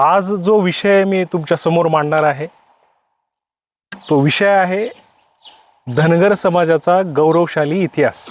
आज जो विषय मी तुमच्यासमोर मांडणार आहे तो विषय आहे धनगर समाजाचा गौरवशाली इतिहास.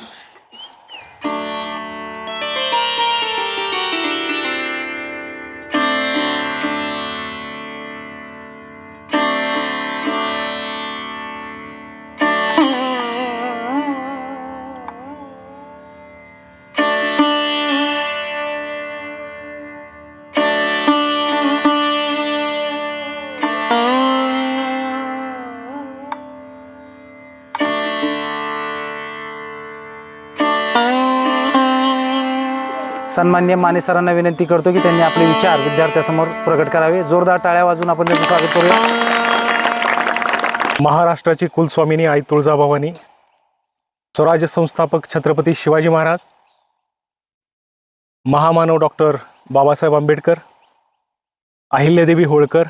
सन्मान्य माने सरांना विनंती करतो की त्यांनी आपले विचार विद्यार्थ्यासमोर प्रकट करावे. जोरदार टाळ्या वाजून आपण त्यांचं स्वागत करूया. महाराष्ट्राची कुलस्वामिनी आई तुळजाभवानी स्वराज्य संस्थापक छत्रपती शिवाजी महाराज महामानव डॉक्टर बाबासाहेब आंबेडकर अहिल्यादेवी होळकर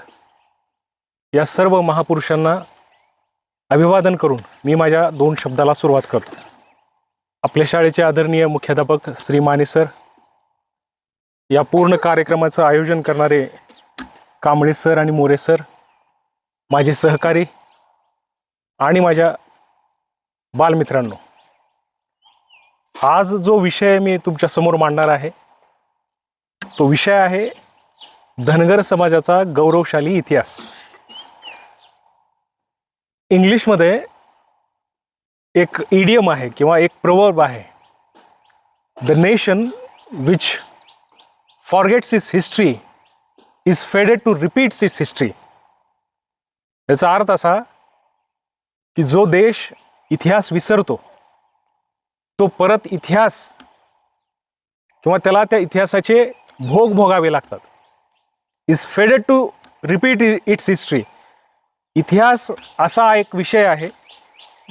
या सर्व महापुरुषांना अभिवादन करून मी माझ्या दोन शब्दाला सुरुवात करतो. आपल्या शाळेचे आदरणीय मुख्याध्यापक श्री माने सर या पूर्ण कार्यक्रमाचं आयोजन करणारे कांबळे सर आणि मोरे सर माझे सहकारी आणि माझ्या बालमित्रांनो आज जो विषय मी तुमच्यासमोर मांडणार आहे तो विषय आहे धनगर समाजाचा गौरवशाली इतिहास. इंग्लिशमध्ये एक इडियम आहे किंवा एक प्रवर्ब आहे the nation which forgets is history is faded to repeats its history याचा अर्थ असा की जो देश इतिहास विसरतो तो परत इतिहास किंवा त्याला त्या इतिहासाचे भोग भोगावे लागतात. Is faded to repeat its history इतिहास असा एक विषय आहे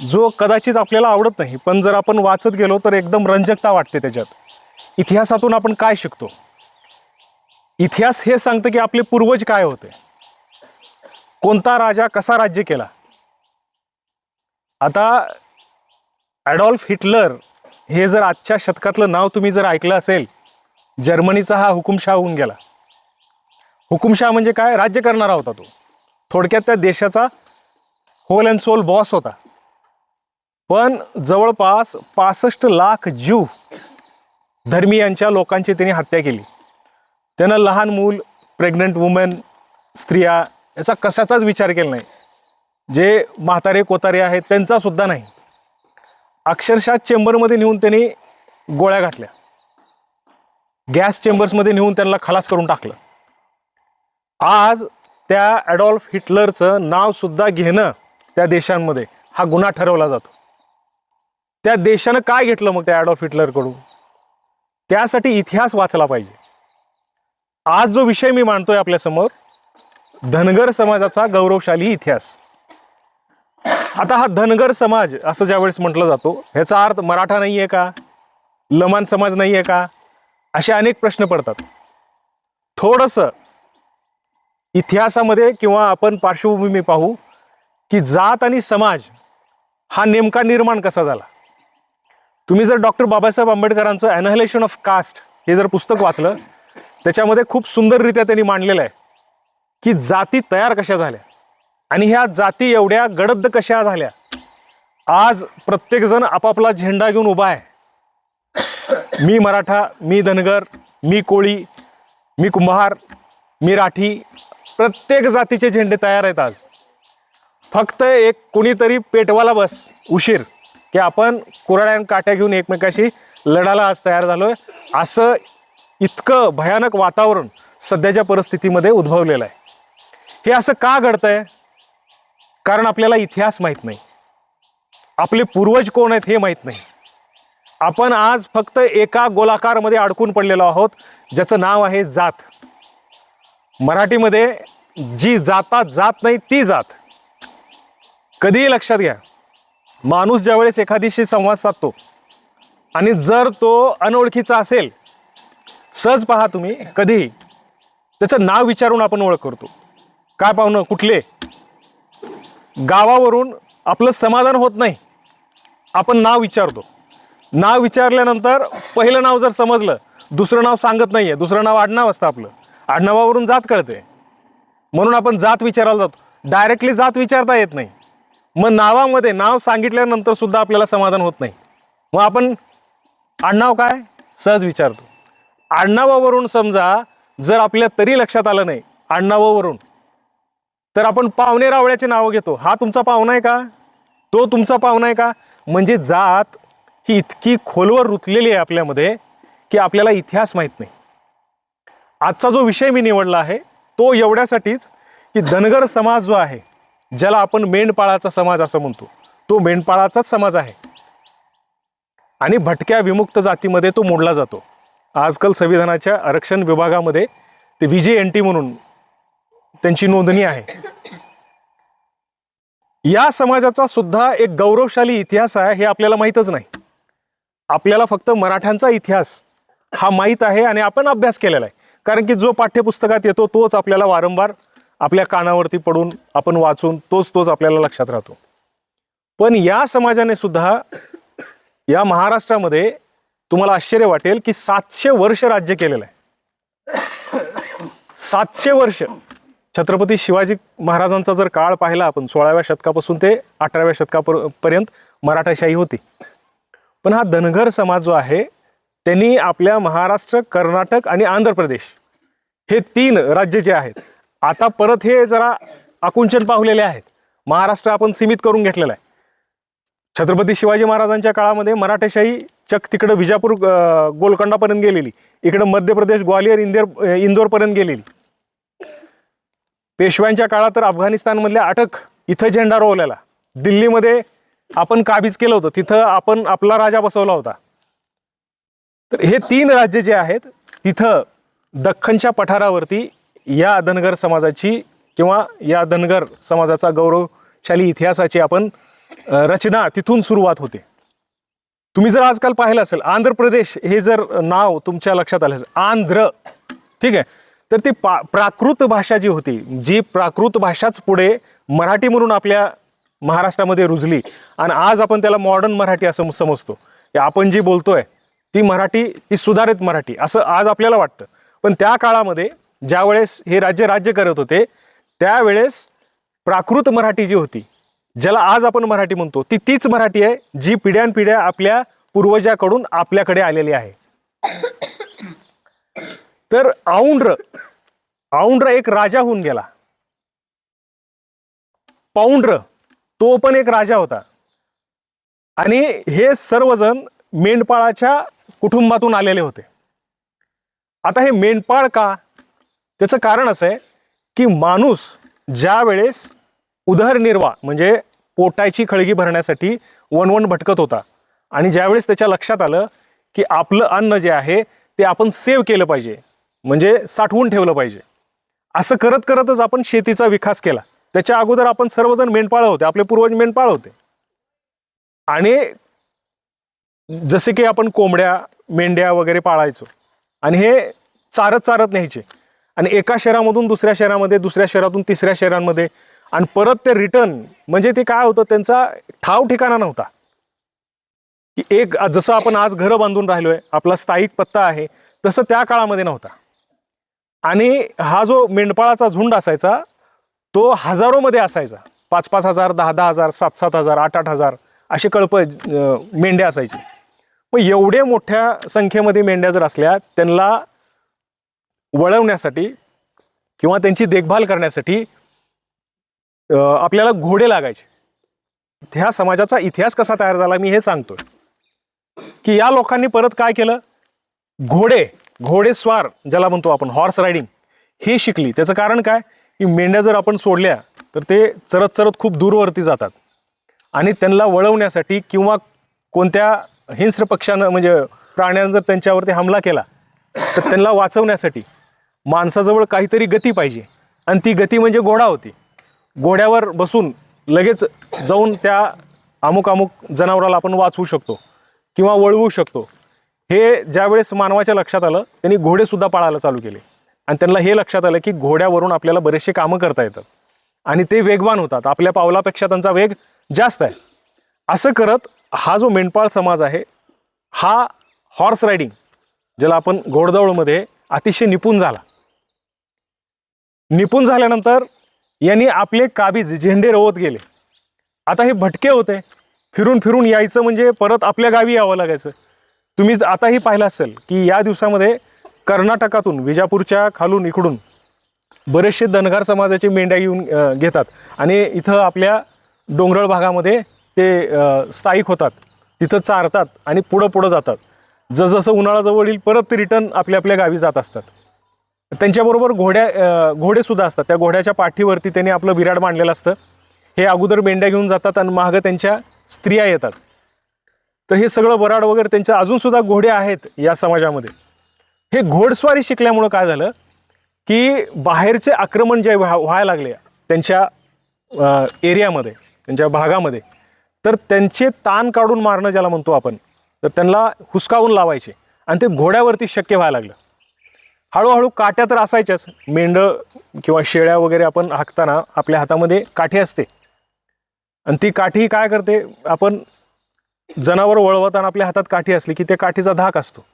जो कदाचित आपल्याला आवडत नाही पण जर आपण वाचत गेलो तर एकदम रंजकता वाटते त्याच्यात. इतिहासातून आपण काय शिकतो? इतिहास हे सांगतं की आपले पूर्वज काय होते? कोणता राजा कसा राज्य केला? आता ॲडॉल्फ हिटलर हे जर आजच्या शतकातलं नाव तुम्ही जर ऐकलं असेल जर्मनीचा हा हुकुमशाह होऊन गेला. हुकुमशाह म्हणजे काय? राज्य करणारा होता तो. थोडक्यात त्या देशाचा होल अँड सोल बॉस होता. पण जवळपास पासष्ट लाख ज्यू धर्मीयांच्या लोकांची त्यांनी हत्या केली. त्यांना लहान मूल प्रेग्नंट वुमेन स्त्रिया याचा कशाचाच विचार केला नाही. जे म्हातारे कोतारे आहेत त्यांचा सुद्धा नाही. अक्षरशः चेंबरमध्ये नेऊन त्यांनी गोळ्या घातल्या. गॅस चेंबर्समध्ये नेऊन त्यांना खलास करून टाकलं. आज त्या ॲडॉल्फ हिटलरचं नाव सुद्धा घेणं त्या देशांमध्ये हा गुन्हा ठरवला जातो. त्या देशानं काय घेतलं मग त्या ॲडॉल्फ हिटलरकडून त्यासाठी इतिहास वाचला पाहिजे. आज जो विषय मी मांडतोय आपल्यासमोर धनगर समाजाचा गौरवशाली इतिहास. आता हा धनगर समाज असं ज्यावेळेस म्हटलं जातो ह्याचा अर्थ मराठा नाही आहे का? लमान समाज नाही आहे का? असे अनेक प्रश्न पडतात. थोडंसं इतिहासामध्ये किंवा आपण पार्श्वभूमी पाहू की जात आणि समाज हा नेमका निर्माण कसा झाला? तुम्ही जर डॉक्टर बाबासाहेब आंबेडकरांचं ॲनहलेशन ऑफ कास्ट हे जर पुस्तक वाचलं त्याच्यामध्ये खूप सुंदररित्या त्यांनी मांडलेलं आहे की जाती तयार कशा झाल्या आणि ह्या जाती एवढ्या गडद कशा झाल्या? आज प्रत्येकजण आपापला झेंडा घेऊन उभा आहे. मी मराठा मी धनगर मी कोळी मी कुंभार मी राठी प्रत्येक जातीचे झेंडे तयार आहेत आज. फक्त एक कोणीतरी पेटवाला बस उशीर की आपण कुराड्या काट्या घेऊन एकमेकाशी लढायला आज तयार झालो आहे असं इतकं भयानक वातावरण सध्याच्या परिस्थितीमध्ये उद्भवलेलं आहे. हे असं का घडतं आहे कारण आपल्याला इतिहास माहीत नाही. आपले पूर्वज कोण आहेत हे माहीत नाही. आपण आज फक्त एका गोलाकारमध्ये अडकून पडलेलो आहोत ज्याचं नाव आहे जात. मराठीमध्ये जी जातात जात नाही ती जात. कधीही लक्षात घ्या माणूस ज्यावेळेस एखादीशी संवाद साधतो आणि जर तो अनोळखीचा असेल सहज पहा तुम्ही कधीही. त्याचं नाव विचारून आपण ओळख करतो. काय पाहुणं कुठले? गावावरून आपलं समाधान होत नाही. आपण नाव विचारतो. नाव विचारल्यानंतर पहिलं नाव जर समजलं दुसरं नाव सांगत नाहीये दुसरं नाव आडनाव असतं आपलं. आडनावावरून जात कळते. म्हणून आपण जात विचारायला जातो. डायरेक्टली जात विचारता येत नाही. मग नावामध्ये नाव सांगितल्यानंतर सुद्धा आपल्याला समाधान होत नाही. मग आपण आडनाव काय? सहज विचारतो. आडनावावरून समजा जर आपल्या तरी लक्षात आलं नाही आडनावावरून तर आपण पाहुणे रावळ्याचे नावं घेतो. हा तुमचा पाहुणा आहे का? तो तुमचा पाहुणा आहे का? म्हणजे जात ही इतकी खोलवर रुतलेली आहे आपल्यामध्ये की आपल्याला इतिहास माहीत नाही. आजचा जो विषय मी निवडला आहे तो एवढ्यासाठीच की धनगर समाज जो आहे ज्याला आपण मेंढपाळाचा समाज असं म्हणतो तो मेंढपाळाचाच समाज आहे. आणि भटक्या विमुक्त जातीमध्ये तो मोडला जातो. आजकाल संविधानाच्या आरक्षण विभागामध्ये ते विजे एन टी म्हणून त्यांची नोंदणी आहे. या समाजाचा सुद्धा एक गौरवशाली इतिहास आहे हे आपल्याला माहीतच नाही. आपल्याला फक्त मराठ्यांचा इतिहास हा माहीत आहे आणि आपण अभ्यास केलेला आहे. कारण की जो पाठ्यपुस्तकात येतो तोच आपल्याला वारंवार आपल्या कानावरती पडून आपण वाचून तोच तोच आपल्याला लक्षात राहतो. पण या समाजाने सुद्धा या महाराष्ट्रामध्ये तुम्हाला आश्चर्य वाटेल की सातशे वर्ष राज्य केलेलं आहे. सातशे वर्ष. छत्रपती शिवाजी महाराजांचा जर काळ पाहिला आपण सोळाव्या शतकापासून ते अठराव्या शतकापर्यंत मराठाशाही होती. पण हा धनगर समाज जो आहे त्यांनी आपल्या महाराष्ट्र कर्नाटक आणि आंध्र प्रदेश हे तीन राज्य जे आहेत आता परत हे जरा आकुंचन पावलेले आहेत. महाराष्ट्र आपण सीमित करून घेतलेला आहे. छत्रपती शिवाजी महाराजांच्या काळामध्ये मराठेशाही चक तिकडं विजापूर गोलकंडापर्यंत गोलकोंडापर्यंत गेलेली. इकडं मध्य प्रदेश ग्वालियर इंदोर इंदोरपर्यंत गेलेली. पेशव्यांच्या काळात तर अफगाणिस्तानमधल्या अटक इथं झेंडा रोवलेला. दिल्लीमध्ये आपण काबीज केलं होतं. तिथं आपण आपला राजा बसवला होता. तर हे तीन राज्य जे आहेत तिथं दख्खनच्या पठारावरती या धनगर समाजाची किंवा या धनगर समाजाचा गौरवशाली इतिहासाची आपण रचना तिथून सुरुवात होते. तुम्ही जर आजकाल पाहिलं असेल आंध्र प्रदेश हे जर नाव तुमच्या लक्षात आलं असेल आंध्र. ठीक आहे? तर ती पा प्राकृत भाषा जी होती जी प्राकृत भाषाच पुढे मराठी म्हणून आपल्या महाराष्ट्रामध्ये रुजली. आणि आज आपण त्याला मॉडर्न मराठी असं समजतो. की आपण जी बोलतोय ती मराठी ती सुधारित मराठी असं आज आपल्याला वाटतं. पण त्या काळामध्ये ज्यावेळेस हे राज्य राज्य करत होते त्यावेळेस प्राकृत मराठी जी होती ज्याला आज आपण मराठी म्हणतो ती तीच मराठी आहे जी पिढ्यानपिढ्या आपल्या पूर्वजाकडून आपल्याकडे आलेली आहे. तर औंड्र औंड्र एक राजा होऊन गेला. पौंड्र तो पण एक राजा होता. आणि हे सर्वजण मेंढपाळाच्या कुटुंबातून आलेले होते. आता हे मेंढपाळ का? त्याचं कारण असं आहे की माणूस ज्या वेळेस उदरनिर्वाह म्हणजे पोटाची खळगी भरण्यासाठी वणवण भटकत होता. आणि ज्यावेळेस त्याच्या लक्षात आलं की आपलं अन्न जे आहे ते आपण सेव्ह केलं पाहिजे म्हणजे साठवून ठेवलं पाहिजे. असं करत करतच आपण शेतीचा विकास केला. त्याच्या अगोदर आपण सर्वजण मेंढपाळ होते आपले पूर्वज मेंढपाळ होते. आणि जसे की आपण कोंबड्या मेंढ्या वगैरे पाळायचो. आणि हे चारत चारत न्यायचे. आणि एका शहरामधून दुसऱ्या शहरामध्ये दुसऱ्या शहरातून तिसऱ्या शहरांमध्ये आणि परत ते रिटर्न म्हणजे ते काय होतं त्यांचा ठाव ठिकाणा नव्हता. की एक जसं आपण आज घरं बांधून राहिलो आहे आपला स्थायिक पत्ता आहे तसं त्या काळामध्ये नव्हता. आणि हा जो मेंढपाळाचा झुंड असायचा तो हजारोमध्ये असायचा. पाच पाच हजार दहा दहा हजार सात सात हजार आठ आठ हजार असे कळप मेंढ्या असायचे. मग एवढे मोठ्या संख्येमध्ये मेंढ्या जर असल्या त्यांना वळवण्यासाठी किंवा त्यांची देखभाल करण्यासाठी आपल्याला घोडे लागायचे. ह्या समाजाचा इतिहास कसा तयार झाला मी हे सांगतोय. की या लोकांनी परत काय केलं? घोडे घोडेस्वार ज्याला म्हणतो आपण हॉर्स रायडिंग हे शिकली. त्याचं कारण काय? की मेंढ्या जर आपण सोडल्या तर ते चरत चरत खूप दूरवरती जातात. आणि त्यांना वळवण्यासाठी किंवा कोणत्या हिंस्र पक्षानं म्हणजे प्राण्यानं जर त्यांच्यावरती हमला केला तर त्यांना वाचवण्यासाठी माणसाजवळ काहीतरी गती पाहिजे. आणि ती गती म्हणजे घोडा होती. घोड्यावर बसून लगेच जाऊन त्या अमुक अमुक जनावराला आपण वाचवू शकतो किंवा वळवू शकतो. हे ज्यावेळेस मानवाच्या लक्षात आलं त्यांनी घोडेसुद्धा पाळायला चालू केले. आणि त्यांना हे लक्षात आलं की घोड्यावरून आपल्याला बरेचसे कामं करता येतात. आणि ते वेगवान होतात. आपल्या पावलापेक्षा त्यांचा वेग जास्त आहे. असं करत हा जो मेंढपाळ समाज आहे हा हॉर्स रायडिंग ज्याला आपण घोडदौडमध्ये अतिशय निपुण झाला. निपुण झाल्यानंतर यांनी आपले काबीज झेंडे रोवत गेले. आता हे भटके होते. फिरून फिरून यायचं म्हणजे परत आपल्या गावी यावं लागायचं. तुम्ही ज- आताही पाहिलं असेल की या दिवसामध्ये कर्नाटकातून विजापूरच्या खालून इकडून बरेचसे धनगार समाजाचे मेंढ्या येऊन घेतात. आणि इथं आपल्या डोंगराळ भागामध्ये ते स्थायिक होतात. तिथं चारतात आणि पुढं पुढं जातात. जसजसं उन्हाळाजवळ येईल परत ते रिटर्न आपल्या आपल्या गावी जात असतात. त्यांच्याबरोबर घोड्या घोडेसुद्धा असतात. त्या घोड्याच्या पाठीवरती त्यांनी आपलं बिराड मांडलेलं असतं. हे अगोदर मेंढ्या घेऊन जातात आणि मागं त्यांच्या स्त्रिया येतात. तर हे सगळं बराड वगैरे त्यांच्या अजूनसुद्धा घोडे आहेत या समाजामध्ये. हे घोडस्वारी शिकल्यामुळं काय झालं की बाहेरचे आक्रमण जे व्हा व्हायला लागले त्यांच्या एरियामध्ये त्यांच्या भागामध्ये तर त्यांचे ताण काढून मारणं ज्याला म्हणतो आपण तर त्यांना हुसकावून लावायचे आणि ते घोड्यावरती शक्य व्हायला लागलं. हळूहळू काट्या तर असायच्याच. मेंढं किंवा शेळ्या वगैरे आपण हाकताना आपल्या हातामध्ये काठी असते. आणि ती काठी काय करते? आपण जनावर वळवताना आपल्या हातात काठी असली की त्या काठीचा धाक असतो.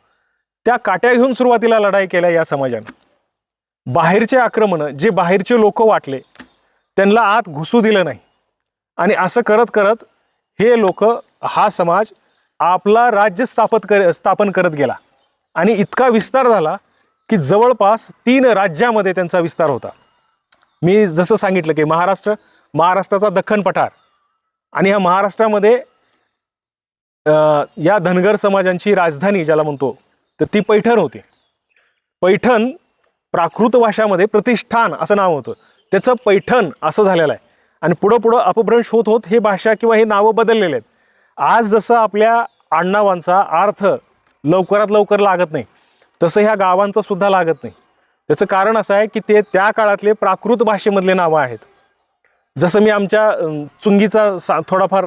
त्या काट्या घेऊन सुरुवातीला लढाई केल्या या समाजाने. बाहेरचे आक्रमणं जे बाहेरचे लोक वाटले त्यांना आत घुसू दिलं नाही. आणि असं करत करत हे लोक हा समाज आपला राज्य स्थापत कर स्थापन करत गेला. आणि इतका विस्तार झाला की जवळपास तीन राज्यामध्ये त्यांचा विस्तार होता. मी जसं सांगितलं की महाराष्ट्र महाराष्ट्राचा दख्खन पठार आणि ह्या महाराष्ट्रामध्ये या धनगर समाजांची राजधानी ज्याला म्हणतो तर ती पैठण होती. पैठण प्राकृत भाषामध्ये प्रतिष्ठान असं नाव होतं. त्याचं पैठण असं झालेलं आहे. आणि पुढं पुढं अपभ्रंश होत होत हे भाषा किंवा हे नावं बदललेले आहेत. आज जसं आपल्या आडनावांचा अर्थ लवकरात लवकर लागत नाही तसं ह्या गावांचं सुद्धा लागत नाही. त्याचं कारण असं आहे की ते त्या काळातले प्राकृत भाषेमधले नावं आहेत. जसं मी आमच्या चुंगीचा सा थोडाफार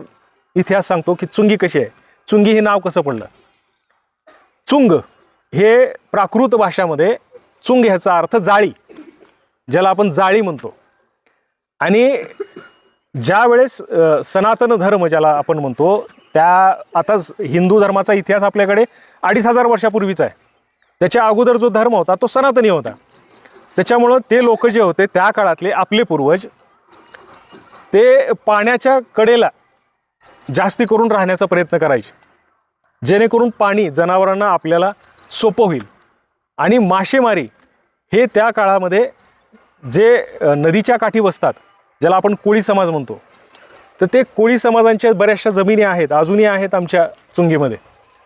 इतिहास सांगतो की चुंगी कशी आहे. चुंगी हे नाव कसं पडलं? चुंग हे प्राकृत भाषामध्ये चुंग ह्याचा अर्थ जाळी ज्याला आपण जाळी म्हणतो. आणि ज्या वेळेस सनातन धर्म ज्याला आपण म्हणतो त्या आता हिंदू धर्माचा इतिहास आपल्याकडे अडीच हजार वर्षापूर्वीचा आहे. त्याच्या अगोदर जो धर्म होता तो सनातनी होता. त्याच्यामुळं ते लोक जे होते त्या काळातले आपले पूर्वज ते पाण्याच्या कडेला जास्ती करून राहण्याचा प्रयत्न करायचे. जेणेकरून पाणी जनावरांना आपल्याला सोपं होईल. आणि मासेमारी हे त्या काळामध्ये जे नदीच्या काठी बसतात ज्याला आपण कोळी समाज म्हणतो तर ते कोळी समाजांच्या बऱ्याचशा जमिनी आहेत अजूनही आहेत आमच्या चुंगीमध्ये.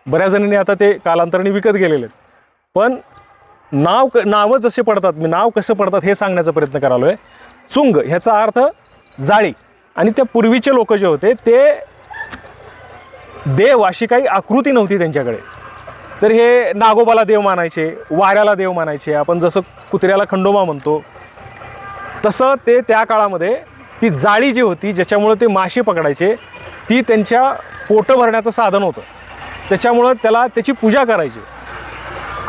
बऱ्याच जणांनी आता ते कालांतराने विकत गेलेले आहेत. पण नाव क नावं जसे पडतात मी नाव कसं पडतात हे सांगण्याचा प्रयत्न करालो आहे चुंग ह्याचा अर्थ जाळी. आणि त्या पूर्वीचे लोक जे होते ते देव अशी काही आकृती नव्हती त्यांच्याकडे. तर हे नागोबाला देव मानायचे वाऱ्याला देव मानायचे आपण जसं कुत्र्याला खंडोबा म्हणतो तसं ते त्या काळामध्ये ती जाळी जी होती ज्याच्यामुळं ते मासे पकडायचे ती त्यांच्या पोटं भरण्याचं साधन होतं. त्याच्यामुळं त्याला त्याची पूजा करायची.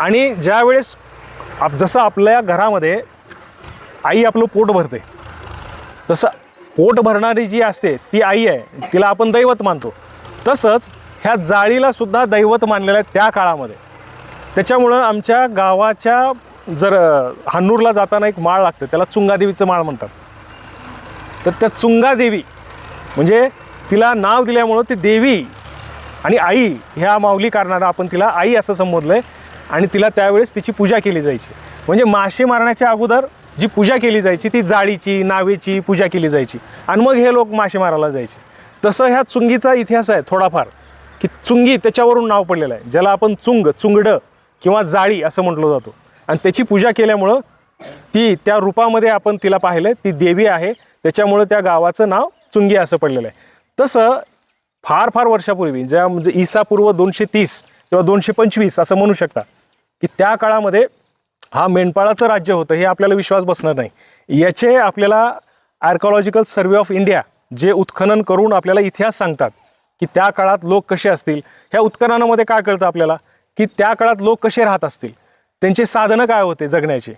आणि ज्यावेळेस आप जसं आपल्या घरामध्ये आई आपलं पोट भरते तसं पोट भरणारी जी असते ती आई आहे तिला आपण दैवत मानतो. तसंच ह्या जाळीला सुद्धा दैवत मानलेलं आहे त्या काळामध्ये. त्याच्यामुळं आमच्या गावाच्या जर हन्नूरला हान्नूरला जाताना एक माळ लागतं त्याला चुंगादेवीचं माळ म्हणतात. तर त्या चुंगादेवी म्हणजे तिला नाव दिल्यामुळं ती देवी आणि आई ह्या माऊली कारणानं आपण तिला आई असं संबोधलं आहे आणि तिला त्यावेळेस तिची पूजा केली जायची. म्हणजे मासे मारण्याच्या अगोदर जी पूजा केली जायची ती जाळीची नावेची पूजा केली जायची. आणि मग हे लोक मासे मारायला जायचे. तसं ह्या चुंगीचा इतिहास आहे थोडाफार की चुंगी त्याच्यावरून नाव पडलेलं आहे ज्याला आपण चुंग चुंगडं किंवा जाळी असं म्हटलं जातो. आणि त्याची पूजा केल्यामुळं ती त्या रूपामध्ये आपण तिला पाहिलं ती देवी आहे त्याच्यामुळं त्या गावाचं नाव चुंगी असं पडलेलं आहे. तसं फार फार वर्षापूर्वी ज्या म्हणजे ईसापूर्व दोनशे तीस किंवा दोनशे पंचवीस असं म्हणू शकता की त्या काळामध्ये हा मेंढपाळाचं राज्य होतं हे आपल्याला विश्वास बसणार नाही. याचे आपल्याला आर्कॉलॉजिकल सर्वे ऑफ इंडिया जे उत्खनन करून आपल्याला इतिहास सांगतात की त्या काळात लोक कसे असतील ह्या उत्खननामध्ये काय कळतं आपल्याला की त्या काळात लोक कसे राहत असतील त्यांचे साधनं काय होते जगण्याचे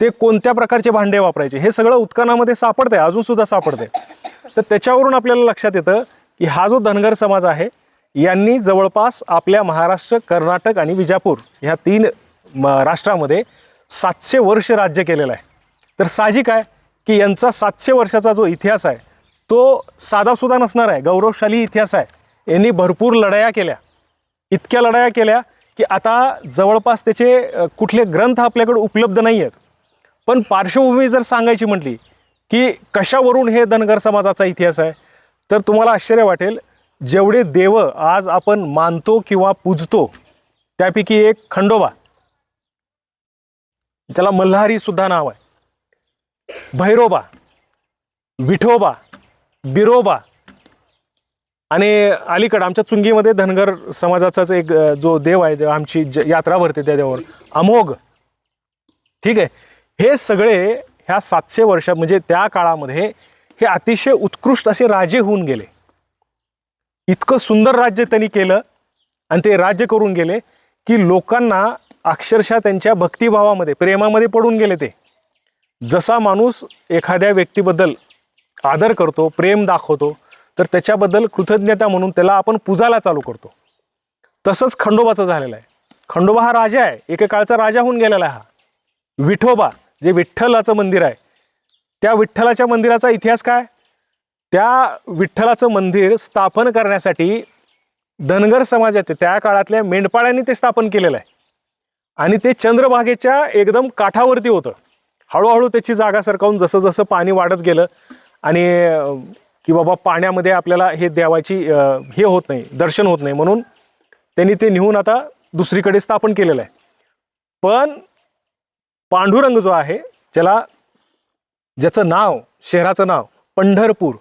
ते कोणत्या प्रकारचे भांडे वापरायचे हे सगळं उत्खनामध्ये सापडतंय अजूनसुद्धा सापडतंय. तर त्याच्यावरून आपल्याला लक्षात येतं की हा जो धनगर समाज आहे यांनी जवळपास आपल्या महाराष्ट्र कर्नाटक आणि विजापूर ह्या तीन राष्ट्रामध्ये सातशे वर्ष राज्य केलेलं आहे. तर साहजिक आहे की यांचा सातशे वर्षाचा जो इतिहास आहे तो साधासुद्धा नसणार आहे. गौरवशाली इतिहास आहे. यांनी भरपूर लढाया केल्या. इतक्या लढाया केल्या की आता जवळपास त्याचे कुठले ग्रंथ आपल्याकडे उपलब्ध नाही आहेत पण पार्श्वभूमी जर सांगायची म्हटली की कशावरून हे धनगर समाजाचा इतिहास आहे तर तुम्हाला आश्चर्य वाटेल जेवढे देव आज आपण मानतो किंवा पूजतो त्यापैकी एक खंडोबा. त्याला मल्हारी सुद्धा नाव आहे. भैरोबा विठोबा बिरोबा आणि अलीकडं आमच्या चुंगीमध्ये धनगर समाजाचाच एक जो देव आहे आमची ज- यात्रा भरते त्या देवावर अमोघ. ठीक आहे? हे सगळे ह्या सातशे वर्षात म्हणजे त्या काळामध्ये हे अतिशय उत्कृष्ट असे राजे होऊन गेले. इतकं सुंदर राज्य त्यांनी केलं आणि ते राज्य करून गेले की लोकांना अक्षरशः त्यांच्या भक्तिभावामध्ये प्रेमामध्ये पडून गेले ते. जसा माणूस एखाद्या व्यक्तीबद्दल आदर करतो प्रेम दाखवतो तर त्याच्याबद्दल कृतज्ञता म्हणून त्याला आपण पूजाला चालू करतो. तसंच खंडोबाचं झालेलं आहे. खंडोबा हा राजा आहे. एकेकाळचा राजा होऊन गेलेला आहे हा. विठोबा जे विठ्ठलाचं मंदिर आहे. त्या विठ्ठलाच्या मंदिराचा इतिहास काय? त्या विठ्ठलाचं मंदिर स्थापन करण्यासाठी धनगर समाजाचे त्या काळातल्या मेंढपाळ्यांनी ते स्थापन केलेलं आहे. आणि ते चंद्रभागेच्या एकदम काठावरती होतं. हळूहळू त्याची जागा सरकावून जसं जसं पाणी वाढत गेलं आणि की बाबा पाण्यामध्ये आपल्याला हे देवाची हे होत नाही दर्शन होत नाही म्हणून त्यांनी ते नेहून आता दुसरीकडे स्थापन केलेलं आहे. पण पांडुरंग जो आहे ज्याला ज्याचं नाव शहराचं नाव पंढरपूर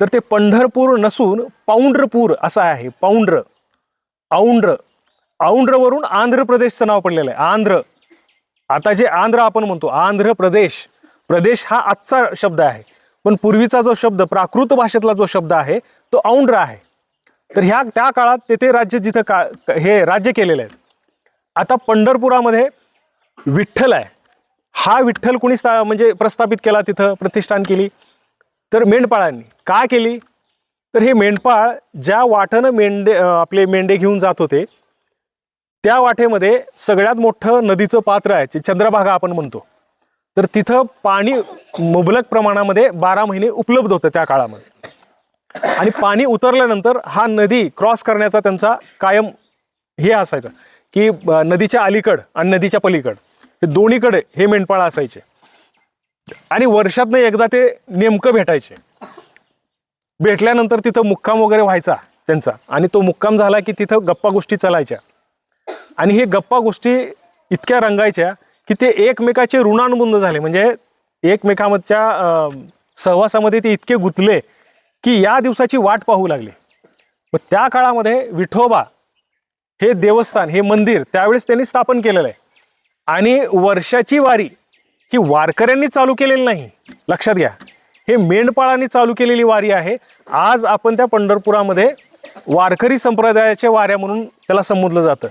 तर ते पंढरपूर नसून पौंड्रपूर असं आहे. पौंड्र. औंड्र. औंड्रवरून आंध्र प्रदेशचं नाव पडलेलं आहे. आंध्र. आता जे आंध्र आपण म्हणतो आंध्र प्रदेश. प्रदेश हा आजचा शब्द आहे. पण पूर्वीचा जो शब्द प्राकृत भाषेतला जो शब्द आहे तो औंड्र आहे. तर ह्या त्या काळात तेथे राज्य जिथं का हे राज्य केलेलं आहे. आता पंढरपुरामध्ये विठ्ठल आहे. हा विठ्ठल कुणी स्था म्हणजे प्रस्थापित केला तिथं प्रतिष्ठान केली. तर मेंढपाळांनी. का केली? तर हे मेंढपाळ ज्या वाटेनं मेंढे आपले मेंढे घेऊन जात होते त्या वाटेमध्ये सगळ्यात मोठं नदीचं पात्र आहे जे चंद्रभागा आपण म्हणतो. तर तिथं पाणी मुबलक प्रमाणामध्ये बारा महिने उपलब्ध होतं त्या काळामध्ये. आणि पाणी उतरल्यानंतर हा नदी क्रॉस करण्याचा त्यांचा कायम हे असायचं की नदीच्या अलीकड आणि नदीच्या पलीकड हे दोन्हीकडे हे मेंढपाळ असायचे. आणि वर्षातनं एकदा ते नेमकं भेटायचे. भेटल्यानंतर तिथं मुक्काम वगैरे व्हायचा त्यांचा. आणि तो मुक्काम झाला की तिथं गप्पा गोष्टी चालायच्या. आणि हे गप्पा गोष्टी इतक्या रंगायच्या की ते एकमेकाचे ऋणानुबंध झाले. म्हणजे एकमेकांच्या सहवासामध्ये ते इतके गुंतले की या दिवसाची वाट पाहू लागले. व त्या काळामध्ये विठोबा हे देवस्थान हे मंदिर त्यावेळेस त्यांनी स्थापन केलेलं आहे. आणि वर्षाची वारी ही वारकऱ्यांनी चालू केलेली नाही. लक्षात घ्या. हे मेंढपाळांनी चालू केलेली वारी आहे. आज आपण त्या पंढरपुरामध्ये वारकरी संप्रदायाच्या वाऱ्या म्हणून त्याला संबोधलं जातं.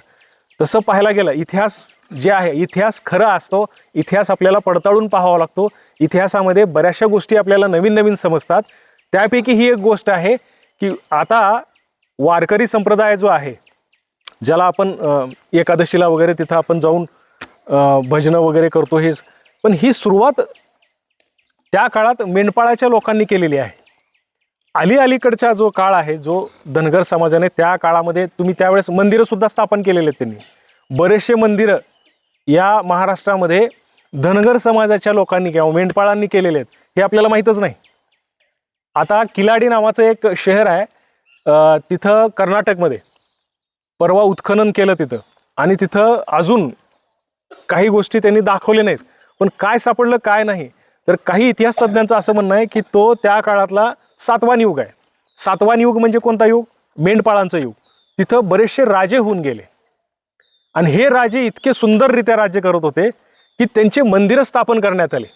तसं पाहायला गेलं इतिहास जे आहे इतिहास खरा असतो. इतिहास आपल्याला पडताळून पाहावा लागतो. इतिहासामध्ये बऱ्याचशा गोष्टी आपल्याला नवीन नवीन समजतात. त्यापैकी ही एक गोष्ट आहे की आता वारकरी संप्रदाय जो आहे ज्याला आपण एकादशीला वगैरे तिथं आपण जाऊन भजनं वगैरे करतो हेच पण ही सुरुवात त्या काळात मेंढपाळाच्या लोकांनी केलेली आहे. अली अलीकडचा जो काळ आहे जो धनगर समाजाने त्या काळामध्ये तुम्ही त्यावेळेस मंदिरंसुद्धा स्थापन केलेले आहेत त्यांनी. बरेचसे मंदिरं या महाराष्ट्रामध्ये धनगर समाजाच्या लोकांनी किंवा मेंढपाळांनी केलेले आहेत हे आपल्याला माहीतच नाही. आता किलाडी नावाचं एक शहर आहे तिथं कर्नाटकमध्ये. परवा उत्खनन केलं तिथं. आणि तिथं अजून काही गोष्टी त्यांनी दाखवल्या नाहीत. पण काय सापडलं काय नाही. तर काही इतिहास तज्ज्ञांचं असं म्हणणं आहे की तो त्या काळातला सातवान युग आहे. सातवान युग म्हणजे कोणता युग? मेंढपाळांचं युग. तिथं बरेचसे राजे होऊन गेले. आणि हे राजे इतके सुंदररित्या राज्य करत होते की त्यांचे मंदिरं स्थापन करण्यात आले.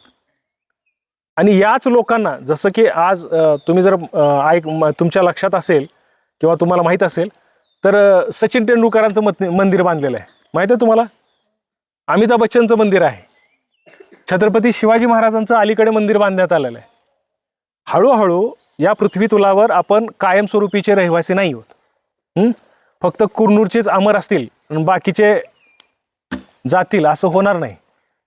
आणि याच लोकांना जसं की आज तुम्ही जर ऐक तुमच्या लक्षात असेल किंवा तुम्हाला माहीत असेल तर सचिन तेंडुलकरांचं मत मंदिर बांधलेलं आहे. माहीत आहे तुम्हाला? अमिताभ बच्चनचं मंदिर आहे. छत्रपती शिवाजी महाराजांचं अलीकडे मंदिर बांधण्यात आलेलं आहे. हळूहळू या पृथ्वी तुलावर आपण कायमस्वरूपीचे रहिवासी नाही होत. फक्त कुरनूरचेच अमर असतील बाकीचे जातील असं होणार नाही.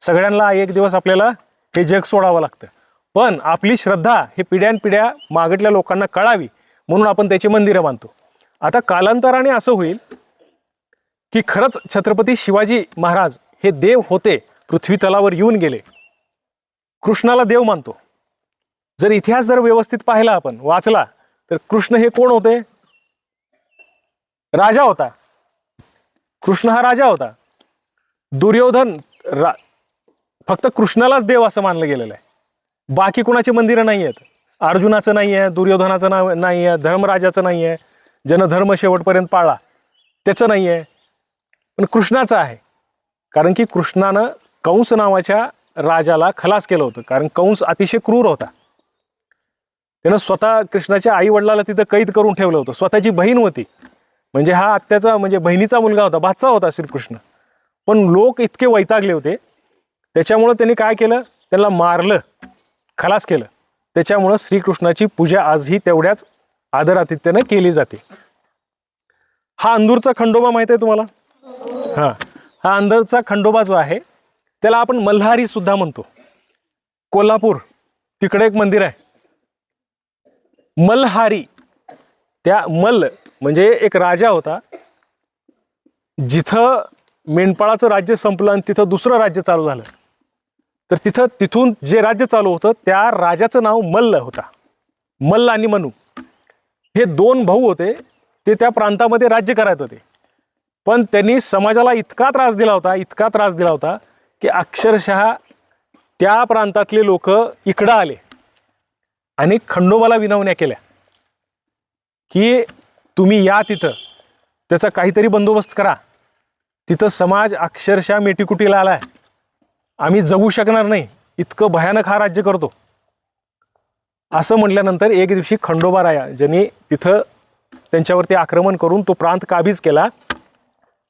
सगळ्यांना एक दिवस आपल्याला हे जग सोडावं लागतं. पण आपली श्रद्धा हे पिढ्यानपिढ्या मागटल्या लोकांना कळावी म्हणून आपण त्याची मंदिरं बांधतो. आता कालांतराने असं होईल की खरंच छत्रपती शिवाजी महाराज हे देव होते पृथ्वीतलावर येऊन गेले. कृष्णाला देव मानतो. जर इतिहास जर व्यवस्थित पाहिला आपण वाचला तर कृष्ण हे कोण होते? राजा होता. कृष्ण हा राजा होता. दुर्योधन रा फक्त कृष्णालाच देव असं मानलं गेलेलं आहे. बाकी कुणाची मंदिरं नाही आहेत? अर्जुनाचं नाही आहे दुर्योधनाचं नाव नाही आहे धर्मराजाचं नाही आहे ज्यानं धर्म शेवटपर्यंत पाळला त्याचं नाही आहे. पण कृष्णाचं आहे. कारण की कृष्णानं कंस नावाच्या राजाला खलास केलं होतं कारण कंस अतिशय क्रूर होता. त्यानं स्वतः कृष्णाच्या आई वडिलाला तिथं कैद करून ठेवलं होतं. स्वतःची बहीण होती. म्हणजे हा आत्याचा म्हणजे बहिणीचा मुलगा होता भाचा होता श्रीकृष्ण. पण लोक इतके वैतागले होते. त्याच्यामुळं त्यांनी काय केलं? त्यांना मारलं. खलास केलं. त्याच्यामुळं श्रीकृष्णाची पूजा आजही तेवढ्याच आदरातिथ्यानं केली जाते. हा अंदूरचा खंडोबा माहिती आहे तुम्हाला? हां. हा अंदरचा खंडोबा जो आहे त्याला आपण मल्हारी सुद्धा म्हणतो. कोल्हापूर तिकडे एक मंदिर आहे. मल्हारी. त्या मल्ल म्हणजे एक राजा होता. जिथं मेंढपाळाचं राज्य संपलं आणि तिथं दुसरं राज्य चालू झालं. तर तिथं तिथून जे राज्य चालू होतं त्या राजाचं नाव मल्ल होता. मल्ल आणि मनू. हे दोन भाऊ होते. ते त्या प्रांतामध्ये राज्य करायचं होते. पण त्यांनी समाजाला इतका त्रास दिला होता इतका त्रास दिला होता की अक्षरशः त्या प्रांतातले लोक इकडं आले आणि खंडोबाला विनवण्या केल्या की तुम्ही या तिथं त्याचा काहीतरी बंदोबस्त करा. तिथं समाज अक्षरशः मेटीकुटीला आला आहे आम्ही जगू शकणार नाही. इतकं भयानक हा राज्य करतो. असं म्हटल्यानंतर एक दिवशी खंडोबा राया ज्यांनी तिथं त्यांच्यावरती आक्रमण करून तो प्रांत काबीज केला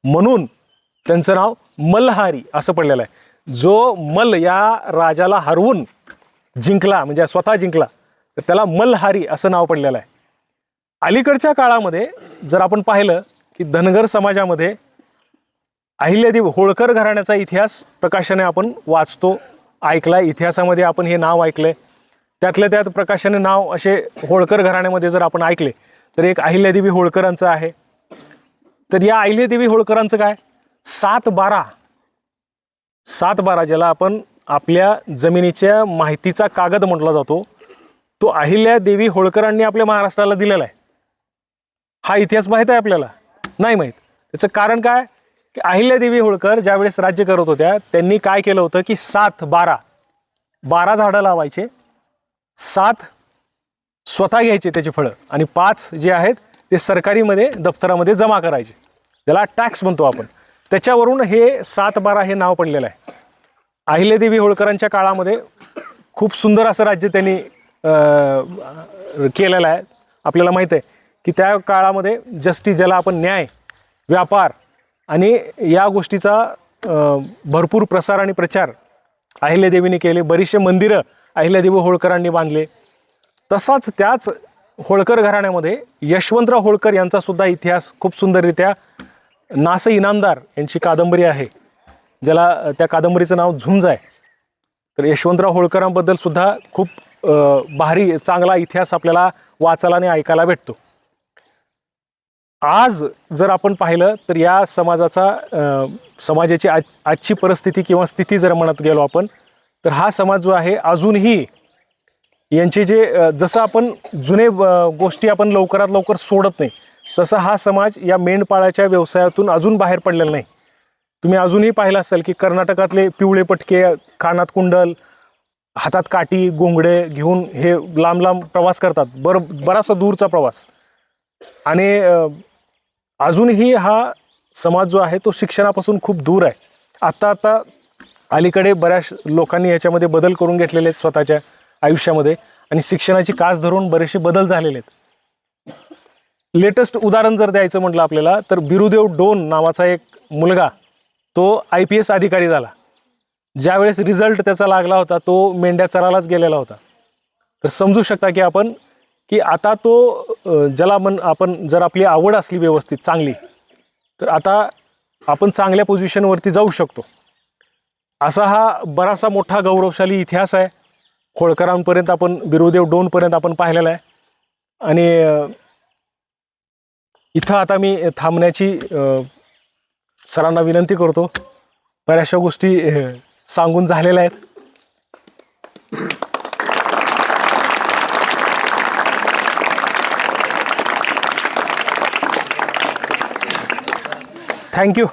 म्हणून त्यांचं नाव मल्हारी असं पडलेलं आहे. जो मल या राजाला हरवून जिंकला म्हणजे स्वतः जिंकला तर त्याला मल्हारी असं नाव पडलेलं आहे. अलीकडच्या काळामध्ये जर आपण पाहिलं की धनगर समाजामध्ये अहिल्यादेवी होळकर घराण्याचा इतिहास प्रकाशाने आपण वाचतो ऐकला इतिहासामध्ये आपण हे नाव ऐकलंय. त्यातल्या त्यात प्रकाशाने नाव असे होळकर घराण्यामध्ये जर आपण ऐकले तर एक अहिल्यादेवी होळकरांचं आहे. तर या अहिल्यादेवी होळकरांचं काय? सात बारा सात बारा ज्याला आपण आपल्या जमिनीच्या माहितीचा कागद म्हटला जातो तो अहिल्या देवी होळकरांनी आपल्या महाराष्ट्राला दिलेला आहे. हा इतिहास माहीत आहे आपल्याला? नाही माहीत. त्याचं कारण काय? की अहिल्यादेवी होळकर ज्यावेळेस राज्य करत होत्या त्यांनी काय केलं होतं की सात बारा बारा झाडं लावायचे सात स्वतः घ्यायचे त्याची फळं आणि पाच जे आहेत ते सरकारीमध्ये दप्तरामध्ये जमा करायचे. त्याला टॅक्स म्हणतो आपण. त्याच्यावरून हे सात बारा हे नाव पडलेलं आहे. अहिल्यादेवी होळकरांच्या काळामध्ये खूप सुंदर असं राज्य त्यांनी केलेलं आहे. आपल्याला माहीत आहे की त्या काळामध्ये जस्टिस ज्याला आपण न्याय व्यापार आणि या गोष्टीचा भरपूर प्रसार आणि प्रचार अहिल्यादेवीने केले. बरीचसे मंदिरं अहिल्यादेवी होळकरांनी बांधले. तसाच त्याच होळकर घराण्यामध्ये यशवंतराव होळकर यांचा सुद्धा इतिहास खूप सुंदररित्या नास इनामदार यांची कादंबरी आहे ज्याला त्या कादंबरीचं नाव झुंज आहे. तर यशवंतराव होळकरांबद्दल सुद्धा खूप भारी चांगला इतिहास आपल्याला वाचायला आणि ऐकायला भेटतो. आज जर आपण पाहिलं तर या समाजाचा समाजाची आज आजची परिस्थिती किंवा स्थिती जर म्हणत गेलो आपण तर हा समाज जो आहे अजूनही यांचे जे जसं आपण जुने गोष्टी आपण लवकरात लवकर सोडत नाही तसं हा समाज या मेंढपाळाच्या व्यवसायातून अजून बाहेर पडलेला नाही. तुम्ही अजूनही पाहिलं असेल की कर्नाटकातले पिवळे पटके कानात कुंडल हातात काठी गोंगडे घेऊन हे लांब लांब प्रवास करतात. बर बराचसा दूरचा प्रवास. आणि अजूनही हा समाज जो आहे तो शिक्षणापासून खूप दूर आहे. आत्ता आता अलीकडे बऱ्याच लोकांनी याच्यामध्ये बदल करून घेतलेले आहेत स्वतःच्या आयुष्यामध्ये आणि शिक्षणाची कास धरून बरेचसे बदल झालेले आहेत. लेटेस्ट उदाहरण जर द्यायचं म्हटलं आपल्याला तर बिरुदेव डोन नावाचा एक मुलगा तो आय पी एस अधिकारी झाला. ज्यावेळेस रिझल्ट त्याचा लागला होता तो मेंढ्या चरालाच गेलेला होता. तर समजू शकता की आपण की आता तो ज्याला मन आपण जर आपली आवड असली व्यवस्थित चांगली तर आता आपण चांगल्या पोझिशनवरती जाऊ शकतो. असा हा बरासा मोठा गौरवशाली इतिहास आहे. होळकरांपर्यंत आपण बिरुदेव डोनपर्यंत आपण पाहिलेला आहे. आणि इथं आता मी थांबण्याची सरांना विनंती करतो. बऱ्याचशा गोष्टी सांगून झालेल्या आहेत. थँक्यू